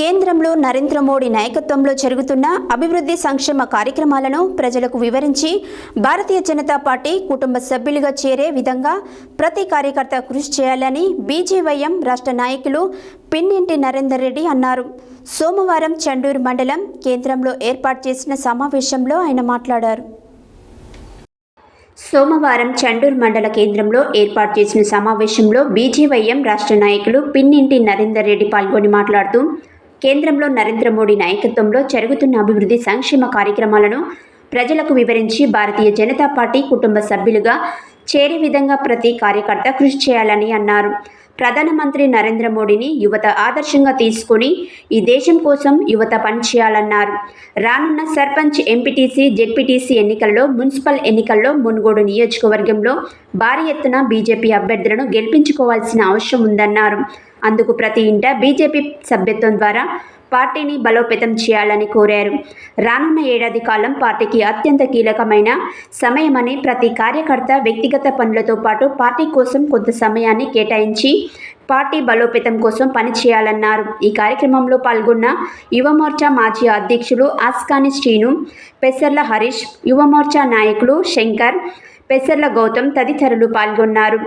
కేంద్రంలో నరేంద్ర మోడీ నాయకత్వంలో జరుగుతున్న అభివృద్ధి సంక్షేమ కార్యక్రమాలను ప్రజలకు వివరించి భారతీయ జనతా పార్టీ కుటుంబ సభ్యులుగా చేరే విధంగా ప్రతి కార్యకర్త కృషి చేయాలని బీజేవైఎం రాష్ట్ర నాయకులు పిన్నింటి నరేందర్ రెడ్డి అన్నారు. సోమవారం చండూరు మండలం కేంద్రంలో ఏర్పాటు చేసిన సమావేశంలో ఆయన మాట్లాడారు. సోమవారం చండూర్ మండల కేంద్రంలో ఏర్పాటు చేసిన సమావేశంలో బీజేవైఎం రాష్ట్ర నాయకులు పిన్నింటి నరేందర్ రెడ్డి పాల్గొని మాట్లాడుతూ కేంద్రంలో నరేంద్ర మోడీ నాయకత్వంలో జరుగుతున్న అభివృద్ధి సంక్షేమ కార్యక్రమాలను ప్రజలకు వివరించి భారతీయ జనతా పార్టీ కుటుంబ సభ్యులుగా చేరే విధంగా ప్రతి కార్యకర్త కృషి చేయాలని అన్నారు. ప్రధానమంత్రి నరేంద్ర మోడీని యువత ఆదర్శంగా తీసుకొని ఈ దేశం కోసం యువత పనిచేయాలన్నారు. రానున్న సర్పంచ్ ఎంపీటీసీ జెడ్పీటీసీ ఎన్నికల్లో మున్సిపల్ ఎన్నికల్లో మునుగోడు నియోజకవర్గంలో భారీ ఎత్తున బీజేపీ అభ్యర్థులను గెలిపించుకోవాల్సిన అవసరం ఉందన్నారు. అందుకు ప్రతి ఇంట బీజేపీ సభ్యత్వం ద్వారా పార్టీని బలోపేతం చేయాలని కోరారు. రానున్న ఏడాది కాలం పార్టీకి అత్యంత కీలకమైన సమయమని ప్రతి కార్యకర్త వ్యక్తిగత పనులతో పాటు పార్టీ కోసం కొంత సమయాన్ని కేటాయించి పార్టీ బలోపేతం కోసం పనిచేయాలన్నారు. ఈ కార్యక్రమంలో పాల్గొన్న యువమోర్చా మాజీ అధ్యక్షులు ఆస్కాని శ్రీను పెసర్ల హరీష్ యువమోర్చా నాయకులు శంకర్ పెసర్ల గౌతమ్ తదితరులు పాల్గొన్నారు.